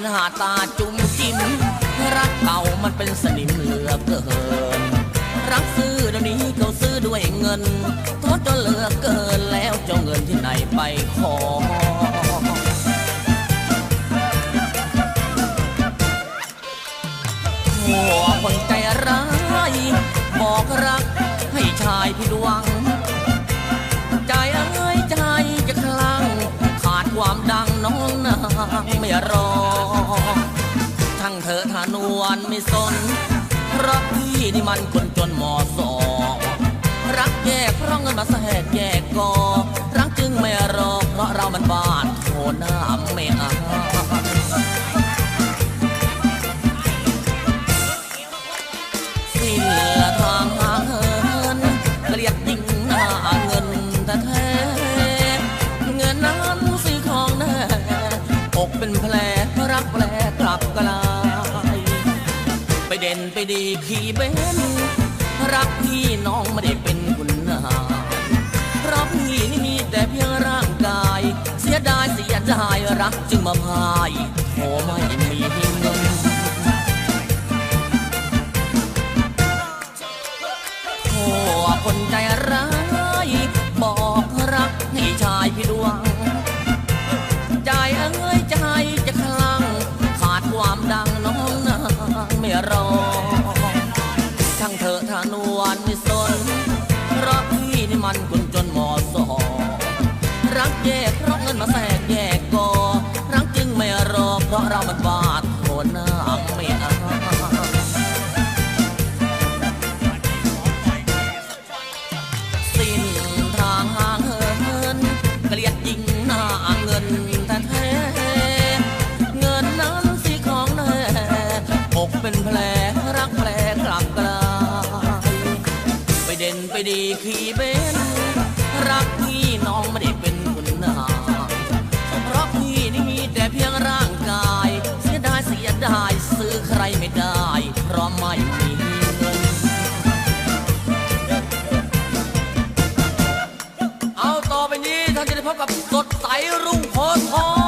หน้าตาจุ้มจิ้ม รักเก่ามันเป็นสนิมเหลือเกิน รักซื้อเดี๋ยวนี้เขาซื้อด้วยเงินโทษจนเหลือเกินแล้วเจ้าเงินที่ไหนไปขอหัวคนใจร้าย บอกรักให้ชายผิดหวัง น้องนางไม่รอ ทั้งเธอทานวนไม่สนรักพี่นี่มันคนจนหมอสอรักแยกเพราะเงินมาแสกแยกกอรักจึงไม่รอเพราะเรามันบ้านโหน้าไม่อา ไปดีขี่เบนรักพี่น้องไม่ได้เป็นคุณนารับพี่นี่มีแต่เพียงร่างกาย เสียดายเสียดายรักจึงมาพายโอไม่มี ไปดีขี่เบนรักพี่น้องไม่ได้เป็นคนหนาเพราะพี่นี่มีแต่เพียงร่างกาย เสียดายเสียดายซื้อใครไม่ได้ เพราะไม่มีเงิน เอาต่อไปนี้ท่านจะได้พบกับสดใสรุ่งโพธิ์ทอง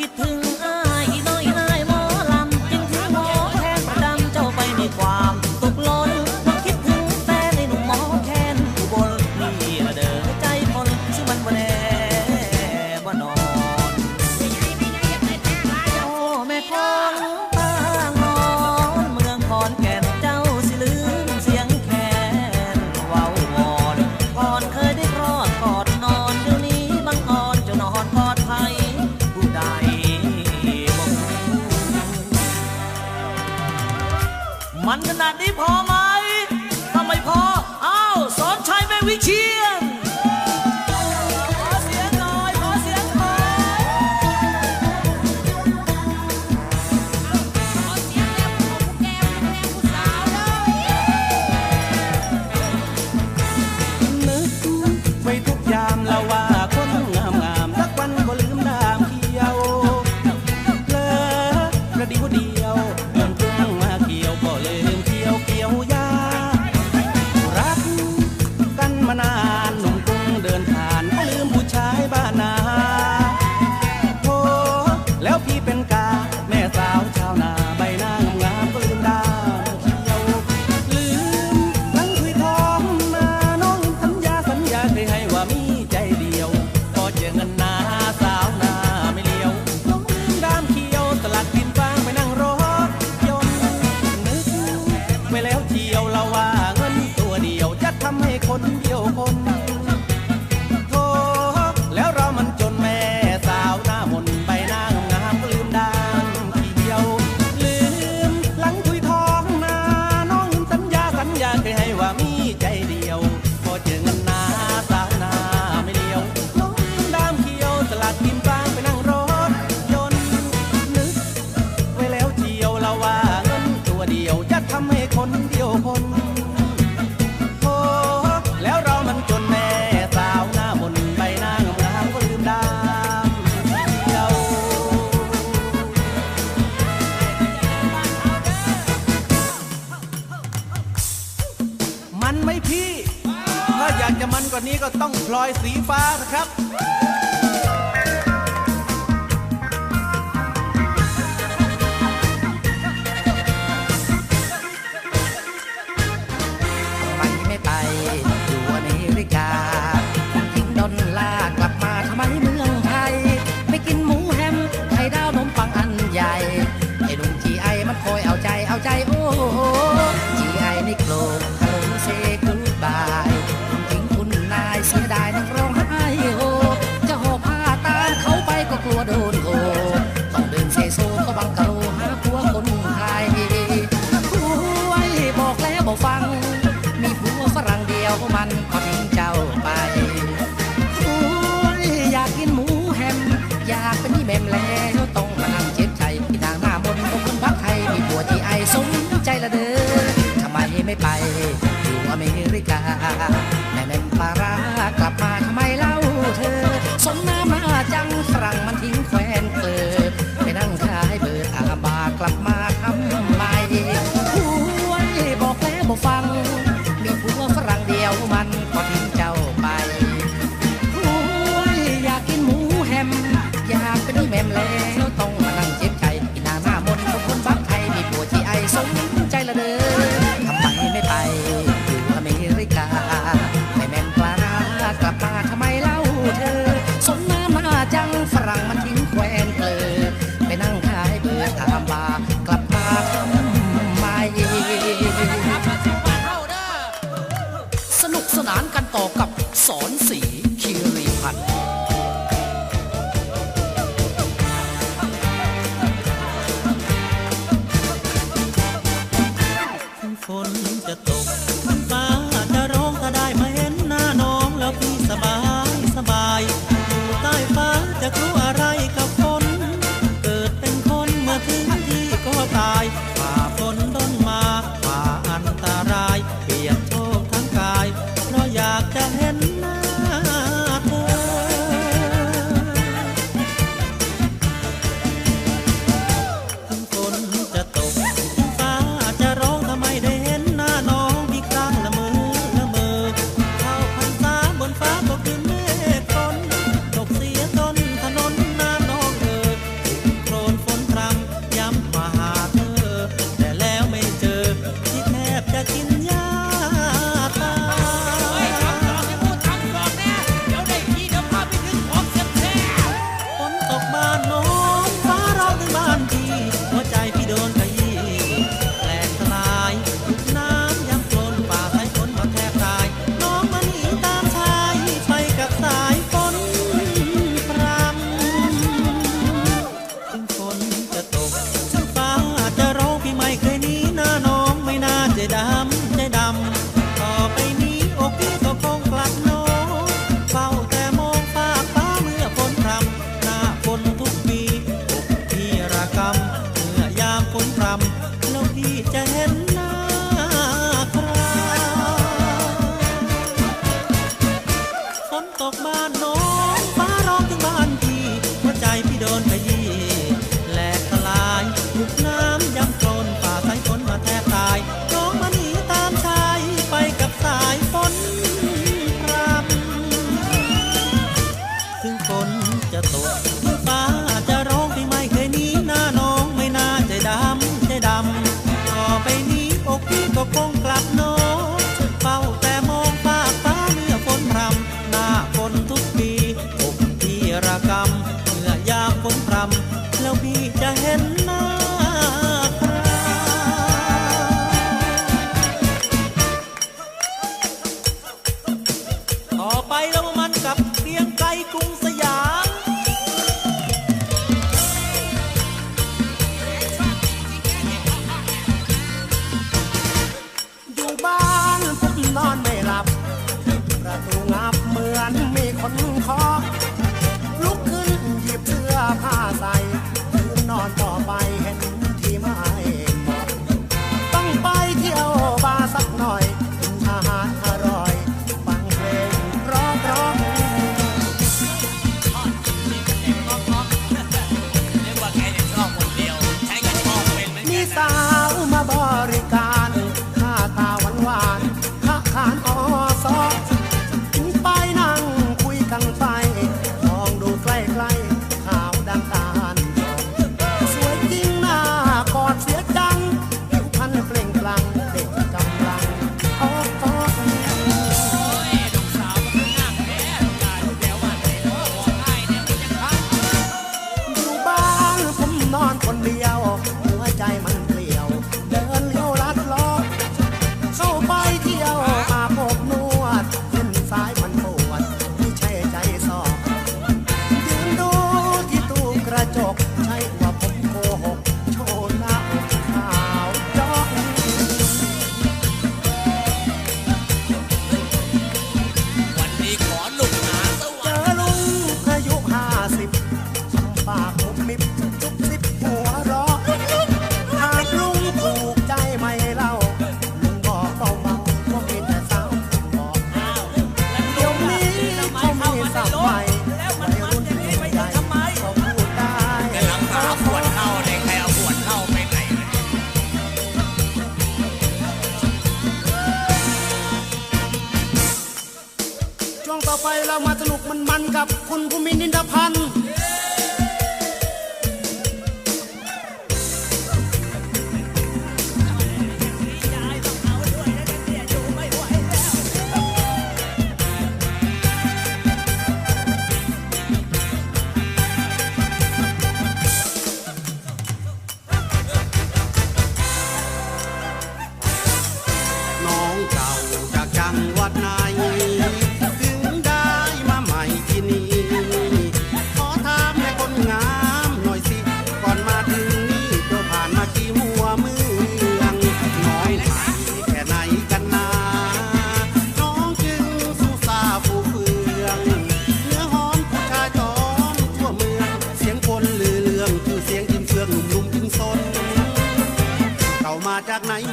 คิดถึง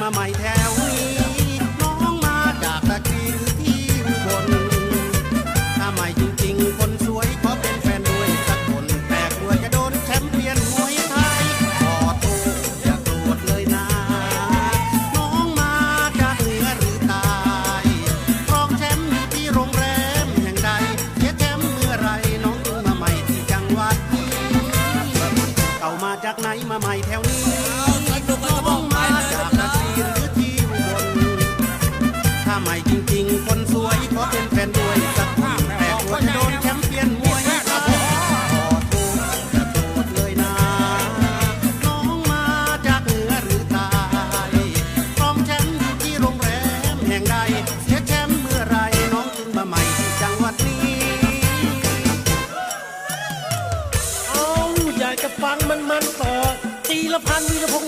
มาใหม่แถว 반비를 보고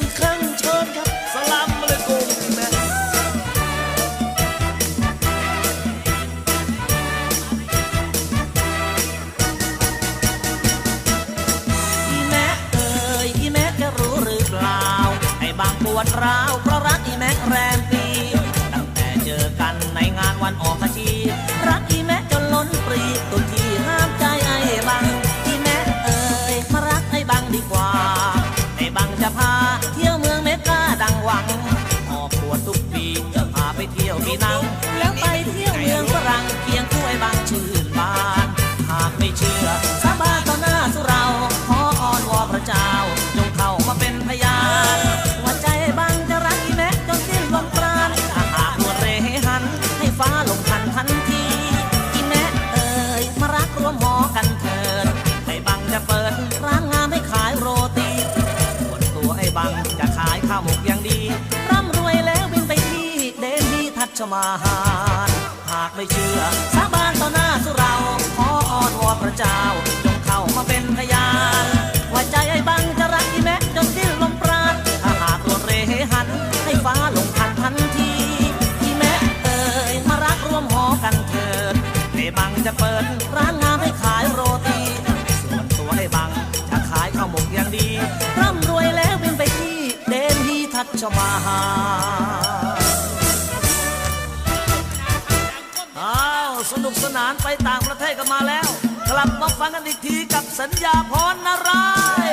ไม่เชื่อ สาบานต่อหน้าสุเราขออ้อนวอนพระเจ้าานไปต่างประเทศกันมาแล้ว กลับมาฟังกันอีกทีกับสัญญาพรนาราย